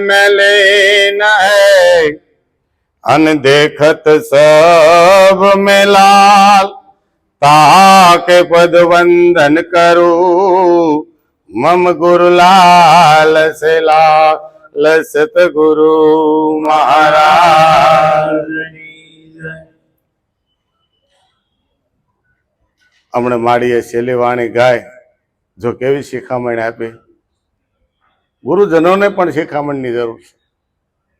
में लेना है अन देखत सब में लाल ताके पद वंदन करूं मम गुरु लाल से लाल सतगुरु महाराज હમણાં માડીએ છેલ્લી વાણી ગાય જો કેવી શિખામણ આપી ગુરુજનોને પણ શિખામણની જરૂર છે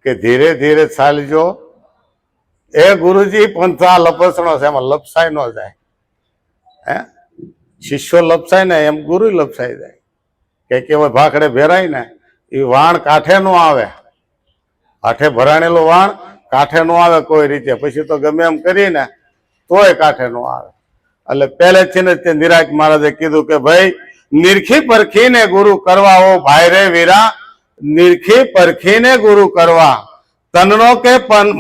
કે ધીરે ધીરે ચાલજો. એ ગુરુજી પંથા લપસણો છે, એમાં લપસાઈ ન જાય. હે? શિષ્યો લપસાય ને એમ ગુરુ લપસાઈ જાય. કે કેવાય ભાખડે ભેરાય ને, એ વાણ કાંઠે નો આવે. હાથે ભરાણેલું વાણ કાંઠે નો આવે કોઈ રીતે. પછી તો ગમે એમ કરીને તોય કાંઠે નો આવે. એટલે પહેલેથી જ તે નિરાજ મહારાજે કીધું કે ભાઈ નિરખી પરખીને ગુરુ કરવા ઓ ભાઈ રે વીરા. નિરખી પરખીને ગુરુ કરવા. તનનો કે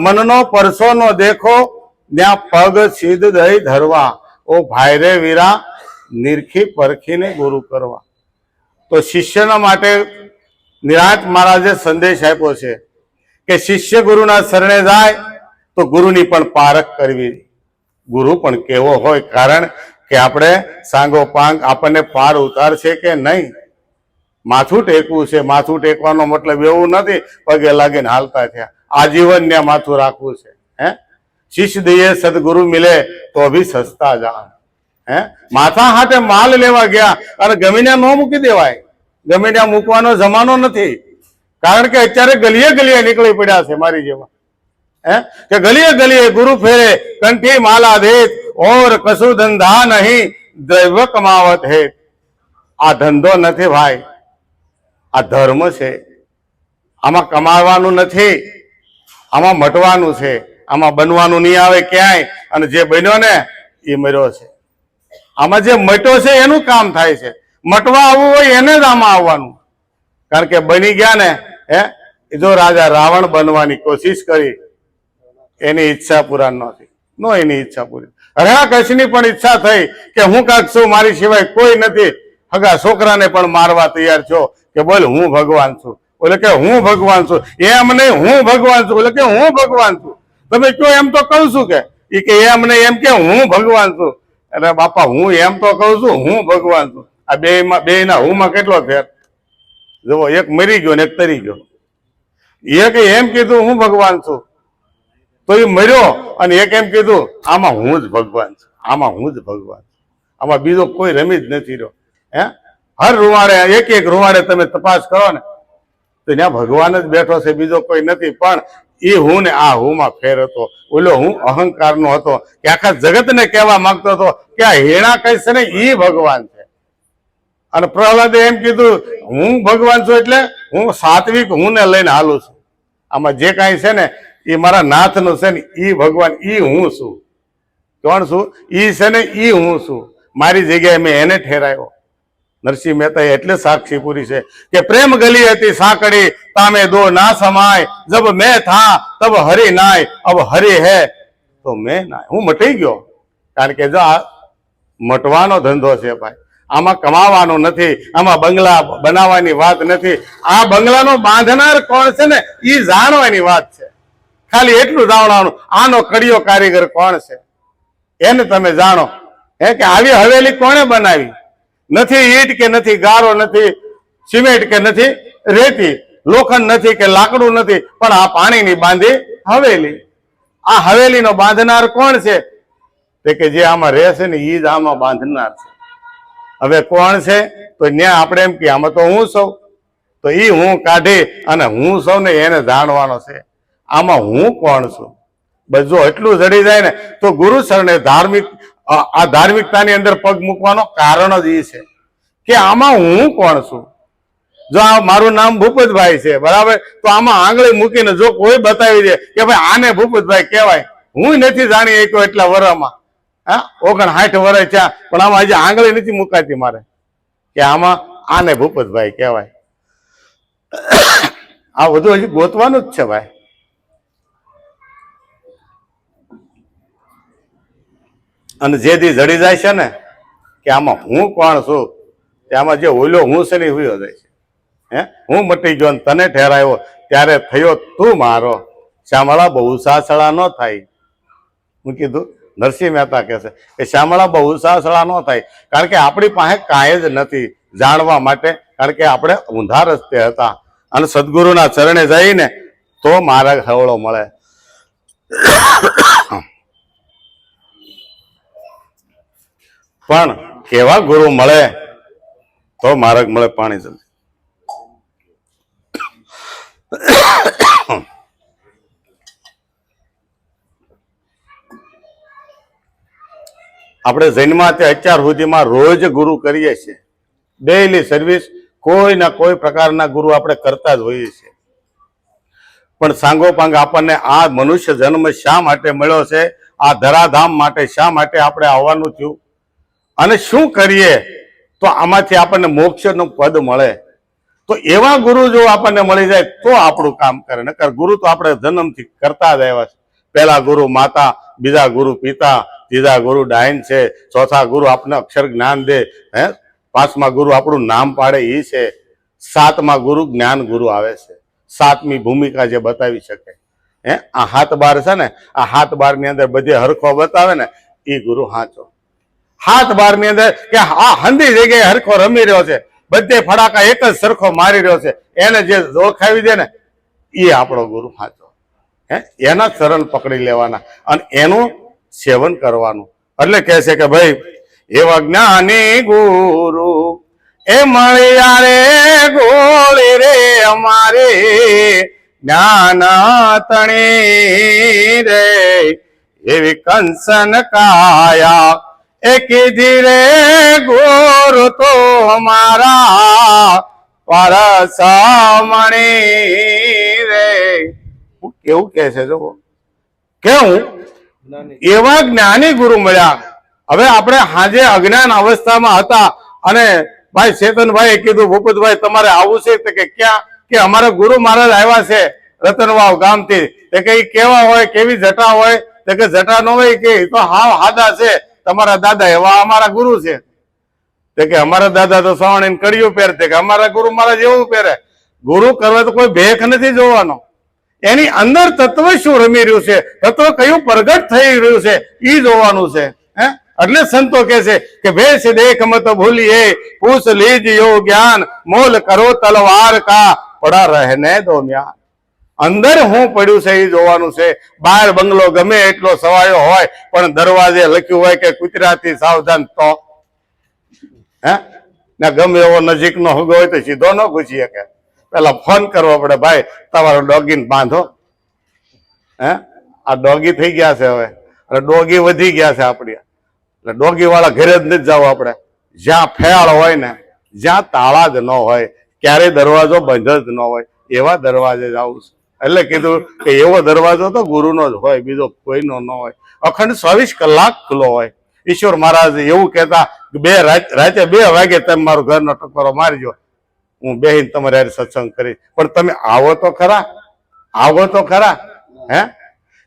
મનનો પરસોનો દેખો. ત્યાં પગ સીધ દઈ ધરવા. ઓ ભાઈ રે વીરા, નિરખી પરખીને ગુરુ કરવા. તો શિષ્યના માટે નિરાજ મહારાજે સંદેશ આપ્યો છે કે શિષ્ય ગુરુના શરણે જાય તો ગુરુની પણ પારખ કરવી. ગુરુ પણ કેવો હોય કારણ કે આપણે સાંગો પાંગ આપણને પાર ઉતારશે કે નહીં? માથું ટેકવું છે. માથું ટેકવાનો મતલબ એવું નથી પગે લાગીને હાલતા થયા. આજીવન ત્યાં માથું રાખવું છે. હે? શિષ્ય દઈએ સદગુરુ મિલે તો ભી સસ્તા જાણ હે? માથા હાથે માલ લેવા ગયા અને ગમે ત્યાં ન મૂકી દેવાય. ગમે ત્યાં મૂકવાનો જમાનો નથી. કારણ કે અત્યારે ગલીએ ગલીએ નીકળી પડ્યા છે મારી જેવા. હે? કે ગલીએ ગલીએ ગુરુ ફેરે કંઠી માલા દેત ઓર કશું ધંધા નહીં, દ્રવ્ય કમાવત હે. આ ધંધો નથી ભાઈ, આ ધર્મ છે. આમાં કમાવાનું નથી, આમાં મટવાનું છે. આમાં બનવાનું નહીં આવે ક્યાંય, અને જે બન્યો ને, એ મર્યો છે. આમાં જે મટ્યો છે, એનું કામ થાય છે. મટવા આવવું હોય એને જ આમાં આવવાનું. કારણ કે બની ગયા ને, હે જો રાજા રાવણ બનવાની કોશિશ કરી, એની ઈચ્છા પૂરા ન થઈ. નો એની ઈચ્છા પૂરી. હરણાકશની પણ ઈચ્છા થઈ કે હું કાંક છું, મારી સિવાય કોઈ નથી. હગા છોકરાને પણ મારવા તૈયાર છો કે બોલ હું ભગવાન છું. એટલે કે હું ભગવાન છું. એમ નહીં, હું ભગવાન છું. એટલે કે હું ભગવાન છું. તમે કયો એમ તો કહું છું કે. એ કે એમ નહીં, એમ કે હું ભગવાન છું. એટલે બાપા, હું એમ તો કહું છું, હું ભગવાન છું. આ બે માં બે ના હું માં કેટલો ફેર? જુઓ, એક મરી ગયો ને એક તરી ગયો. એક એમ કીધું, હું ભગવાન છું. તો એ મર્યો અને એક એમ કીધું, આમાં હું જ ભગવાન છું, આમાં હું જ ભગવાન છું. આમાં બીજો કોઈ રમી જ નથી રહ્યો. હે? હર રૂવાડે, એક એક રૂવાડે તમે તપાસ કરો ને, તો ત્યાં ભગવાન જ બેઠો છે, બીજો કોઈ નથી. પણ એ હું ને આ હું માં ફેર હતો. ઓલો હું અહંકાર નો હતો, કે આખા જગતને કહેવા માંગતો હતો કે આ હેણા કઈ છે ને એ ભગવાન છે. અને પ્રહલાદે એમ કીધું, હું ભગવાન છું એટલે હું સાત્વિક હું ને લઈને હાલું છું. આમાં જે કાંઈ છે ને એ મારા નાથનું છે ને એ ભગવાન એ હું છું. કોણ છું? એ છે ને એ હું છું. મારી જગ્યાએ મેં એને ઠેરાયો. નરસિંહ મહેતા એટલે સાક્ષી પૂરી છે કે પ્રેમ ગલી હતી સાંકડી, તામે દો ના સમાય, જબ મેં થા, તબ હરી નાય, અબ હરી હે. તો મેં નાય. હું મટી ગયો. કારણ કે જો આ મટવાનો ધંધો છે ભાઈ. આમાં કમાવાનો નથી, આમાં બંગલા બનાવવાની વાત નથી. આ બંગલાનો બાંધનાર કોણ છે ને? એ જાણવાની વાત છે. ખાલી એટલું જાણવાનું, આનો કડિયો કારીગર કોણ છે? એને તમે જાણો. હે કે આવી હવેલી કોણે બનાવી? નથી ઈટ કે નથી ગારો, નથી સિમેન્ટ કે નથી રેતી, લોખંડ નથી કે લાકડું નથી, પણ આ પાણીની બાંધી હવેલી. આ હવેલીનો બાંધનાર કોણ છે? તે કે જે આમાં રહેશે ને એ જ આમાં બાંધનાર છે. હવે કોણ છે? તો ન્યા આપણે એમ કે આમાં તો હું સૌ. તો એ હું કાઢી અને હું સૌને એને જાણવાનો છે. આમાં હું કોણ છું? બસ જો એટલું જડી જાય ને, તો ગુરુ ધાર્મિક આ ધાર્મિકતાની અંદર પગ મૂકવાનો કારણ જ એ છે કે આમાં હું કોણ છું? જો આ મારું નામ ભૂપતભાઈ છે, બરાબર? તો આમાં આંગળી મૂકીને જો કોઈ બતાવી દે કે ભાઈ આને ભૂપતભાઈ કહેવાય, હું નથી જાણી શક્યો એટલા વર્ષમાં હા ઓગણ સાઠ વર્ષ છે પણ આમાં હજી આંગળી નથી મુકાતી મારે કે આમાં આને ભૂપતભાઈ કહેવાય. આ બધું હજી ગોતવાનું જ છે ભાઈ. અને જે દી જડી જાય છે ને, કે આમાં હું કોણ છું? આમાં જે ઓલો હું છે ને એ જાય છે. હે? હું મટી ગયો તને ઠેરાયો, ત્યારે થયો તું મારો. શ્યામળા બહુ સાસળા ન થાય. હું કીધું, નરસિંહ મહેતા કહે છે કે શ્યામળા બહુ સાસળા ન થાય, કારણ કે આપણી પાસે કાંઈ જ નથી જાણવા માટે, કારણ કે આપણે ઊંધા રસ્તે હતા. અને સદગુરુના ચરણે જઈને તો મારા હવળો મળે. પણ કેવા ગુરુ મળે, તો માર્ગ મળે પાણી જલ્દી આપણે જૈનમાં તે અત્યાર સુધીમાં રોજ ગુરુ કરીએ છીએ. ડેઈલી સર્વિસ કોઈ ના કોઈ પ્રકારના ગુરુ આપણે કરતા જ હોઈએ છીએ. પણ સાંગોપાંગ આપણને આ મનુષ્ય જન્મ શા માટે મળ્યો છે? આ ધરાધામ માટે શા માટે આપણે આવવાનું થયું? અને શું કરીએ? તો આમાંથી આપણને મોક્ષનું પદ મળે. તો એવા ગુરુ જો આપણને મળી જાય, તો આપણું કામ કરે. નકર ગુરુ તો આપણે જન્મથી કરતા જ આવ્યા છે. પહેલા ગુરુ માતા, બીજા ગુરુ પિતા, ત્રીજા ગુરુ ડાયન છે, ચોથા ગુરુ આપણને અક્ષર જ્ઞાન દે, હે? પાંચમા ગુરુ આપણું નામ પાડે એ છે. સાતમા ગુરુ જ્ઞાન ગુરુ આવે છે. સાતમી ભૂમિકા જે બતાવી શકે હે? આ હાથ બાર છે ને, આ હાથ બારની અંદર બધે હરખો બતાવે ને એ ગુરુ હાચો. હાથ બારની અંદર કે આ હંધી જગ્યાએ હરખો રમી રહ્યો છે. બધે ફડાકા એક જ સરખો મારી રહ્યો છે. એને જે ઓળખાવી દે ને એ આપણો ગુરુ સાચો. હે? એના ચરણ પકડી લેવાના અને એનું સેવન કરવાનું. એટલે કહે છે કે ભાઈ, એવા જ્ઞાની ગુરુ, એ મળ્યા રે ગોળી રે અમારે. જ્ઞાન તણી રે, એવી કંસન કાયા એ કીધી રે ગુરુ તો મારા પરસમણી રે. કેવું કે છે જો કેવું? એવા જ્ઞાની ગુરુ મળ્યા. હવે આપણે હાજે અજ્ઞાન અવસ્થામાં હતા અને ભાઈ ચેતનભાઈ કીધું ભૂપતભાઈ તમારે આવું છે? તો કે ક્યાં? કે અમારા ગુરુ મહારાજ આવ્યા છે રતનવાવ ગામથી. તે કે કેવા હોય કેવી જટા હોય? તે કે જટા ન હોય કે તો હાવ હાદા છે. તમારા દાદા એવા અમારા ગુરુ છે. તે કે અમારા દાદા તો સવાણી કર્યું પહેરતે કે અમારા ગુરુ મારા જેવું પહેરે. ગુરુ કરવા તો કોઈ ભેખ નથી જોવાનો. એની અંદર તત્વ શું રમી રહ્યું છે? તત્વ કયું પ્રગટ થઈ રહ્યું છે? એ જોવાનું છે. હે? એટલે સંતો કે છે કે ભેષ દેખ મત ભૂલીએ. પૂછ લીજ યો જ્ઞાન મોલ કરો તલવાર કા. પડા રહેને દો મ્યાન. અંદર હું પડ્યું છે એ જોવાનું છે. બહાર બંગલો ગમે એટલો સવાયો હોય, પણ દરવાજે લખ્યું હોય કે કુતરાથી સાવધાન તો. હે? ને ગમે એવો નજીકનો હગો હોય તો સીધો ન ઘૂસી શકે. પેલા ફોન કરવો પડે, ભાઈ, તમારો ડોગીને બાંધો. હે? આ ડોગી થઈ ગયા છે હવે. એટલે ડોગી વધી ગયા છે આપણી. એટલે ડોગી વાળા ઘરે જ નથી જવું આપણે. જ્યાં ફેળ હોય ને, જ્યાં તાળા જ ન હોય, ક્યારેય દરવાજો બંધ જ ન હોય, એવા દરવાજે જવું છે. એટલે કીધું કે એવો દરવાજો તો ગુરુનો જ હોય, બીજો કોઈનો ન હોય. અખંડ ચોવીસ કલાક ખુલ્લો હોય. ઈશ્વર મહારાજ એવું કહેતા બે રાત બે વાગે તમે મારો ઘરનો ટકોરો મારજો. હું બેહીને તમારે હારે સત્સંગ કરીશ. પણ તમે આવો તો ખરા, આવો તો ખરા, હે?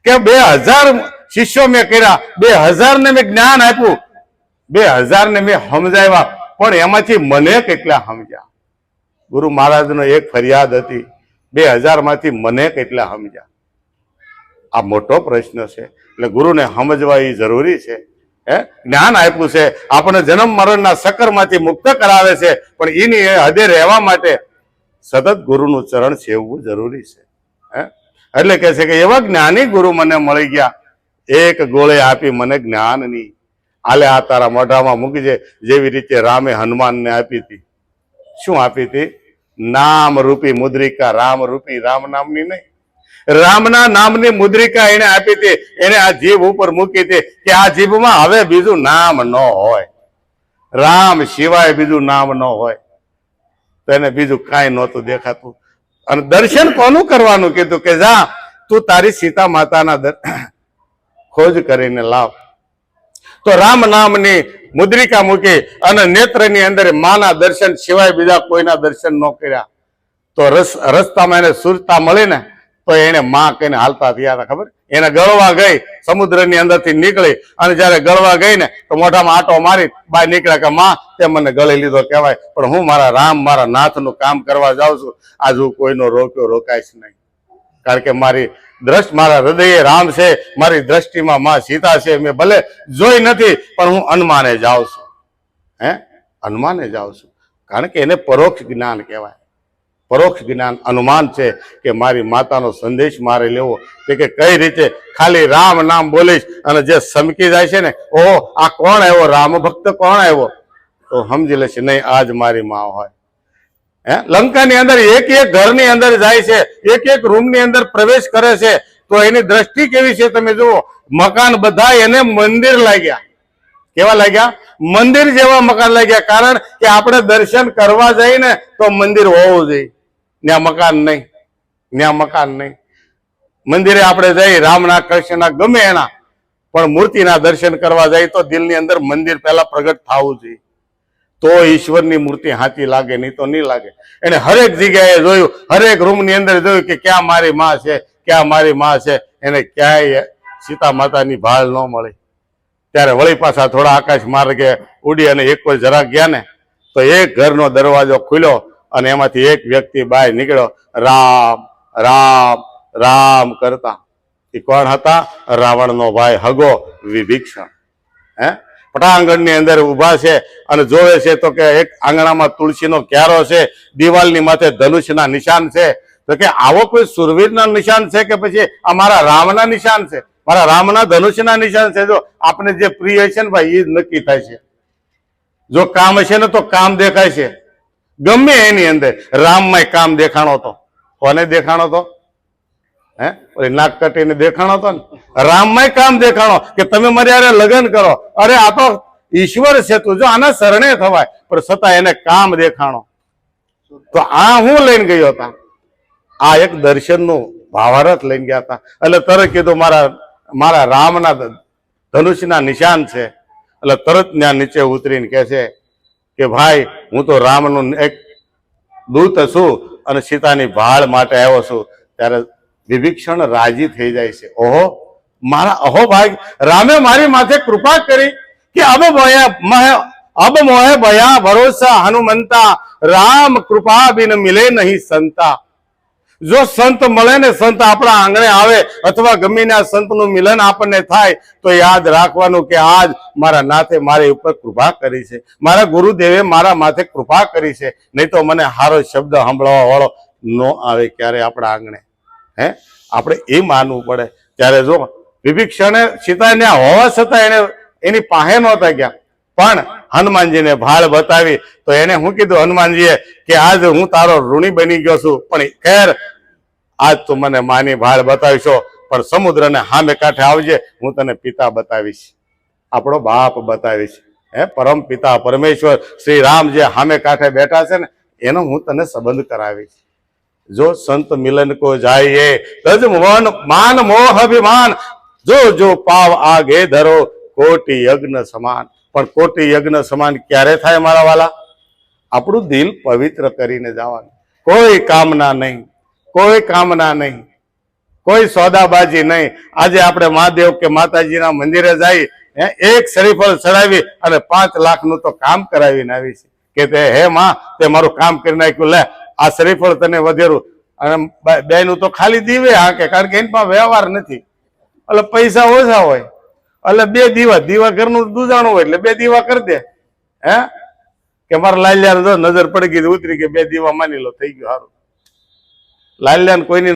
કે બે હજાર શિષ્યો મેં કર્યા, બે હજાર ને મેં જ્ઞાન આપ્યું. બે હજાર ને મેં સમજાવ્યા. પણ એમાંથી મને કેટલા સમજ્યા? ગુરુ મહારાજનો એક ફરિયાદ હતી. બે હજારમાંથી મને કેટલા સમજ્યા? આ મોટો પ્રશ્ન છે. એટલે ગુરુને સમજવા એ જરૂરી છે. હે? જ્ઞાન આપ્યું છે. આપણને જન્મ મરણના સકરમાંથી મુક્ત કરાવે છે. પણ એની હદે રહેવા માટે સતત ગુરુનું ચરણ સેવવું જરૂરી છે. હે? એટલે કહે છે કે એવા જ્ઞાની ગુરુ મને મળી ગયા. એક ગોળે આપી મને જ્ઞાનની. આલે આ તારા મોઢામાં મૂકજે જેવી રીતે રામે હનુમાનને આપી હતી. શું આપી હતી? નામ રૂપી મુદ્રિકા રામ રૂપી રામ નામની નહીં. રામના નામની મુદ્રિકા એને આપી હતી, એને આ જીભ ઉપર મૂકી હતી કે આ જીભમાં હવે બીજું નામ ન હોય. રામ સિવાય બીજું નામ ન હોય. તો એને બીજું કાંઈ નહોતું દેખાતું. અને દર્શન કોનું કરવાનું? કીધું કે જા, તું તારી સીતા માતાના ખોજ કરીને લાવ. તો રામ નામની મુદ્રિકા મૂકી અને નેત્રની અંદર માના દર્શન સિવાય બીજા કોઈના દર્શન ન કર્યા. તો રસ, રસ્તામાં એને સુરતા મળી ને તો એને માં કહીને હાલતા થયા ખબર? એને ગળવા ગઈ, સમુદ્રની અંદરથી નીકળી અને જયારે ગળવા ગઈ ને તો મોઢામાં આટો મારી બહાર નીકળ્યા કે, માં, તે મને ગળી લીધો કહેવાય, પણ હું મારા રામ, મારા નાથનું કામ કરવા જાઉં છું. આજ હું કોઈનો રોક્યો, રોકાઈશ નહીં. કારણ કે મારી દ્રષ્ટ મારા હૃદયે રામ છે, મારી દ્રષ્ટિમાં માં સીતા છે, મેં ભલે જોઈ નથી, પણ હું અનુમાને જાઉં છું. હે? અનુમાને જાઉં છું. કારણ કે એને પરોક્ષ જ્ઞાન કહેવાય. પરોક્ષ જ્ઞાન અનુમાન છે કે મારી માતાનો સંદેશ મારે લેવો. તે કે કઈ રીતે ખાલી રામ નામ બોલીશ અને જે સમકી જાય છે ને, ઓહો, આ કોણ આવ્યો? રામ ભક્ત કોણ આવ્યો? તો સમજી લેશે, નહીં, આજ મારી માં હોય. હે? લંકાની અંદર એક એક ઘરની અંદર જાય છે, એક એક રૂમની અંદર પ્રવેશ કરે છે, તો એની દ્રષ્ટિ કેવી છે તમે જુઓ. મકાન બધા એને મંદિર લાગ્યા. કેવા લાગ્યા? મંદિર જેવા મકાન લાગ્યા. કારણ કે આપણે દર્શન કરવા જઈએ ને, તો મંદિર હોવું જોઈએ. ત્યાં મકાન નહીં. ત્યાં મકાન નહીં. મંદિરે આપણે જઈ રામના, કૃષ્ણના, ગમે એના, પણ મૂર્તિના દર્શન કરવા જાય તો દિલની અંદર મંદિર પહેલા પ્રગટ થવું જોઈએ. તો ઈશ્વરની મૂર્તિ હાથી લાગે, નહીં તો નહીં લાગે. એને હરેક જગ્યાએ જોયું, હરેક રૂમની અંદર જોયું કે ક્યાં મારી માં છે, ક્યાં મારી માં છે, એને ક્યાંય સીતા માતાની ભાળ ન મળી. ત્યારે વળી પાછા થોડા આકાશ માર્ગે ઉડી અને એક વાર જરા ગયા ને, તો એક ઘરનો દરવાજો ખુલ્યો અને એમાંથી એક વ્યક્તિ બહાર નીકળ્યો, રામ રામ રામ કરતા. એ કોણ હતા? રાવણનો ભાઈ હગો વિભીક્ષણ. હે? પટાંગણની અંદર ઊભા છે અને જોવે છે તો કે એક આંગણામાં તુલસીનો ક્યારો છે, દિવાલની માથે ધનુષના નિશાન છે. તો કે આવો કોઈ સુરવીરના નિશાન છે કે પછી આ મારા રામના નિશાન છે? મારા રામના ધનુષના નિશાન છે? જો આપણે જે પ્રિય છે ને ભાઈ એ નક્કી થાય છે. જો કામ હશે ને તો કામ દેખાય છે. ગમે એની અંદર રામમાં કામ દેખાણો હતો કોને દેખાણો તો? હે? ઓલી નાક કટીને દેખાણો તો ને? રામમાં કામ દેખાણો કે તમે મારી અરે લગ્ન કરો. અરે આ તો ઈશ્વર છે તું. જો આના શરણે થવાય, પણ છતાં એને કામ દેખાણો. તો આ હું લઈને ગયો હતા આ એક દર્શનનું ભાવાર્થ લઈને ગયા હતા એટલે તરત કીધું, મારા મારા રામના ધનુષના નિશાન છે. એટલે તરત ત્યાં નીચે ઉતરીને કહે છે કે, ભાઈ, હું તો રામનું એક દૂત છું અને સીતાની ભાળ માટે આવ્યો છું. ત્યારે વિભીક્ષણ રાજી થઈ જાય છે. ઓહો, મારા અહો ભાઈ, રામે મારી માથે કૃપા કરી કે અબ મહ- અબ મોહે ભયા ભરોસા હનુમંતા, રામ કૃપા બિન મિલે નહીં સંતા. જો સંત મળે ને સંત આપણા આંગણે આવે અથવા ગમીને આ સંતનું મિલન આપણને થાય, તો યાદ રાખવાનું કે આજ મારા નાથે મારી ઉપર કૃપા કરી છે. મારા ગુરુદેવે મારા માથે કૃપા કરી છે. નહીં તો મને હારો શબ્દ સાંભળવા વાળો ન આવે ક્યારે આપણા આંગણે. હે? આપણે એ માનવું પડે. ત્યારે જો વિભીક્ષણે સીતાને હોવા છતાં એને એની પાસે નહોતા ગયા. પણ હનુમાનજીને ભાળ બતાવી તો એને હું કીધું, હનુમાનજીએ, કે આજ હું તારો ઋણી બની ગયો છું. પણ ખેર, આજ તું મને માની ભાળ બતાવીશો, પણ સમુદ્રને સામે કાંઠે આવજે, હું તને પિતા બતાવીશ. આપણો બાપ બતાવીશ. હે? પરમ પિતા પરમેશ્વર શ્રી રામ જે સામે કાંઠે બેઠા છે ને, એનો હું તને સંબંધ કરાવીશ. જો સંત મિલન કો જાઈએ તજ મન માન મોહ અભિમાન જો જો પાવ આગે ધરો, કોટી યજ્ઞ સમાન. પણ કોટી યજ્ઞ સમાન ક્યારે થાય મારા વાલા? આપણું દિલ પવિત્ર કરીને જવાનું. કોઈ કામના નહીં, કોઈ કામના નહીં, કોઈ સોદાબાજી નહીં. આજે આપણે મહાદેવ કે માતાજીના મંદિરે જઈ એક શરીફળ ચડાવી અને પાંચ લાખનું તો કામ કરાવીને આવી છે. કે તે, હે માં, તે મારું કામ કરી નાખ્યું, લે આ શરીફળ તને વધેરું. અને બેનું તો ખાલી દીવે હાકે, કારણ કે એની પાસે વ્યવહાર નથી. એટલે પૈસા ઓછા હોય. એટલે બે દીવા દીવા ઘરનું દૂધાણું હોય એટલે બે દીવા કરી દે. હે? કે મારા લાલ્યા નજર પડી ગઈ ઉતરી કે બે દીવા માની લો, થઈ ગયું સારું. લાલ્યાને કોઈની